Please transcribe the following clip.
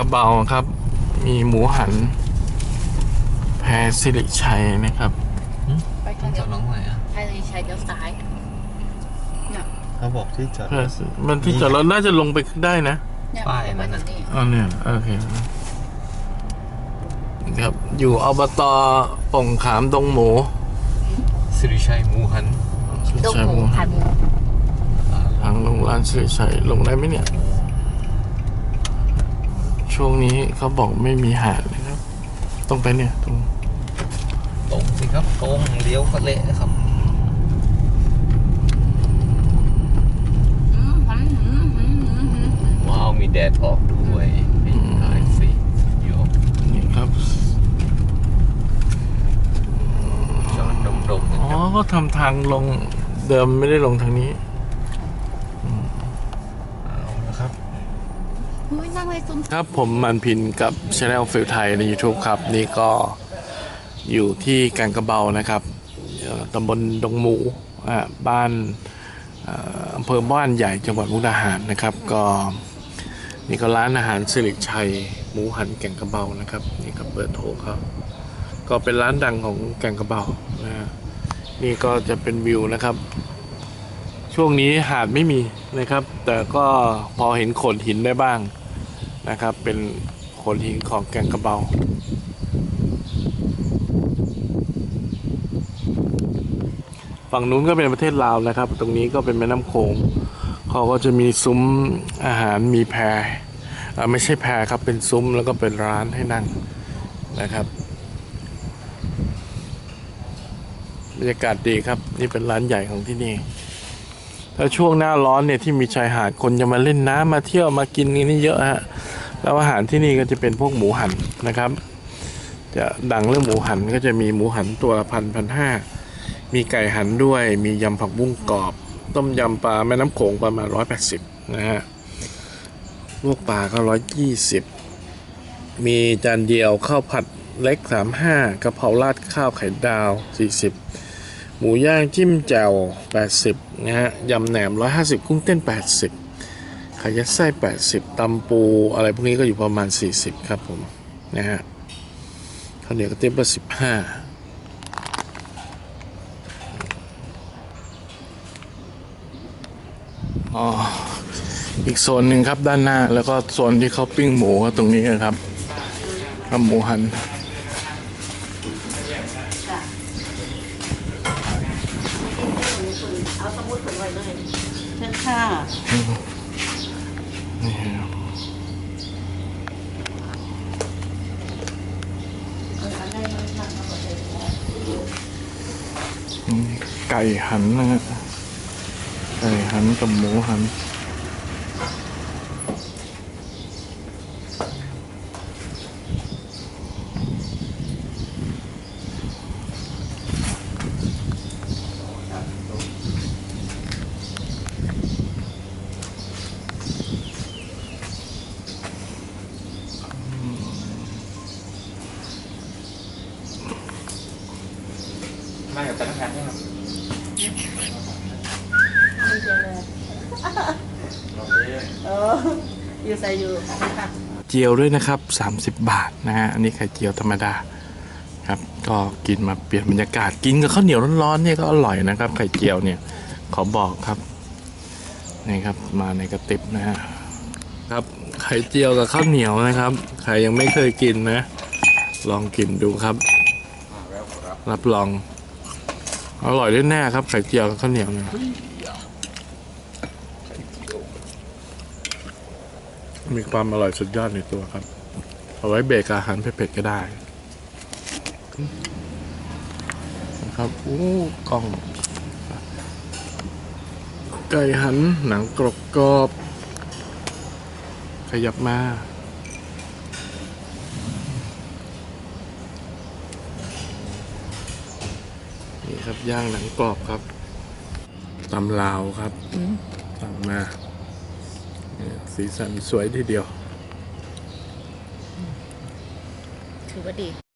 ระเบาครับ มีหมูหัน แพรสิริชัยนะครับไปต้ทาองงเดีจยอวดน้องไหนอะไทยเลยชัยเดียวซ้ายเนี่ยเขาบอกที่จอด แพรสิมันที่จอดรถน่าจะลงไปได้นะ เนี่ยป้ายมานั่นถึน่ะงนี่อ๋อเนี่ยโอเคครับอยู่อบตป่งขามดงหมูสิริชัยหมูหัน ดงหมูพันหมู ทางลงร้านสิริชัยลงได้ไหมเนี่ย ช่วงนี้เขาบอกไม่มีหาดนะครับต้องไปเนี่ยตรงตรงสิครับตรงเลี้ยวก็เละครับอืมอืมอืมอืมอืมอืมว้าวมีแดดออกด้วยนี่ถ่ายสิโยกนี่ครับจอดดมๆนะอ๋อครับก็ทำทางลงเดิมไม่ได้ลงทางนี้ เอาละครับ อุ้ย นั่งเลยซุ้มครับผมมันพินกับช anel ฟิลไทยใน YouTube ครับ นี่ก็อยู่ที่แกงกระเบานะครับตำบลดงหมูบ้านอำเภอบ้านใหญ่จังหวัดมุกดาหารนะครับ ก็นี่ก็ร้านอาหารสิริชัยหมูหันแกงกระเบานะครับนี่ก็เปิดโทรเขาก็เป็นร้านดังของแกงกระเบานะฮะนี่ก็จะเป็นวิวนะครับ ช่วงนี้หาดไม่มีนะครับ แต่ก็พอเห็นโขดหินได้บ้าง นะครับ เป็นโขดหินของแกงกระเบา ฝั่งนู้นก็เป็นประเทศลาวนะครับ ตรงนี้ก็เป็นแม่น้ำโขงเขาก็จะมีซุ้มอาหารมีแพรไม่ใช่แพรครับเป็นซุ้มแล้วก็เป็นร้านให้นั่งนะครับบรรยากาศดีครับ นี่เป็นร้านใหญ่ของที่นี่ ถ้าช่วงหน้าร้อนเนี่ยที่มีชายหาดคนจะมาเล่นน้ำมาเที่ยวมากินกันนี่เยอะฮะ แล้วอาหารที่นี่ก็จะเป็นพวกหมูหันนะครับ จะดังเรื่องหมูหันก็จะมีหมูหันตัวละพันพันห้ามีไก่หันด้วย มียำผักบุ้งกรอบ ต้มยำปลาแม่น้ำโขงประมาณร้อยแปดสิบนะฮะลวกปลาก็ร้อยยี่สิบมีจานเดียวข้าวผัดเล็กสามห้ากะเพราราดข้าวไข่ดาวสี่สิบหมูย่างจิ้มแจ่ว80นะฮะยำแหนม 150 กุ้งเต้น 80 ไข่ยัดไส้ 80ตำปู อะไรพวกนี้ก็อยู่ประมาณ 40 ครับผม นะฮะข้าวเหนียวกระเทียมละ15อ๋ออีกโซนหนึ่งครับด้านหน้า แล้วก็โซนที่เขาปิ้งหมูก็ตรงนี้นะครับครับหมูหันเอาสมุดผลไว้เลยเชิญค่ะ ไก่หันนะฮะไก่หันกับหมูหัน มากับจักรพรรดิครับเอออยู่ใส่อยู่ค่ะเจียวด้วยนะครับ 30 บาทนะฮะ อันนี้ไข่เจียวธรรมดาครับ ก็กินมาเปลี่ยนบรรยากาศ กินกับข้าวเหนียวร้อนๆเนี่ยก็อร่อยนะครับ ไข่เจียวเนี่ย ขอบอกครับ นี่ครับ มาในกระติบนะฮะ ครับ ไข่เจียวกับข้าวเหนียวนะครับ ใครยังไม่เคยกินนะ ลองกินดูครับ รับรอง อร่อยแน่ๆครับไข่เจียวกับข้าวเหนียวเนี่ยมีความอร่อยสุดยอดในตัวครับ เอาไว้เบรกอาหารเผ็ดๆก็ได้นะครับโอ้กล้อง ไก่หันหนังกรอบกรอบๆขยับมา นี่ครับย่างหนังกรอบครับตำลาวครับตำมาสีสันสวยทีเดียว ถือว่าดี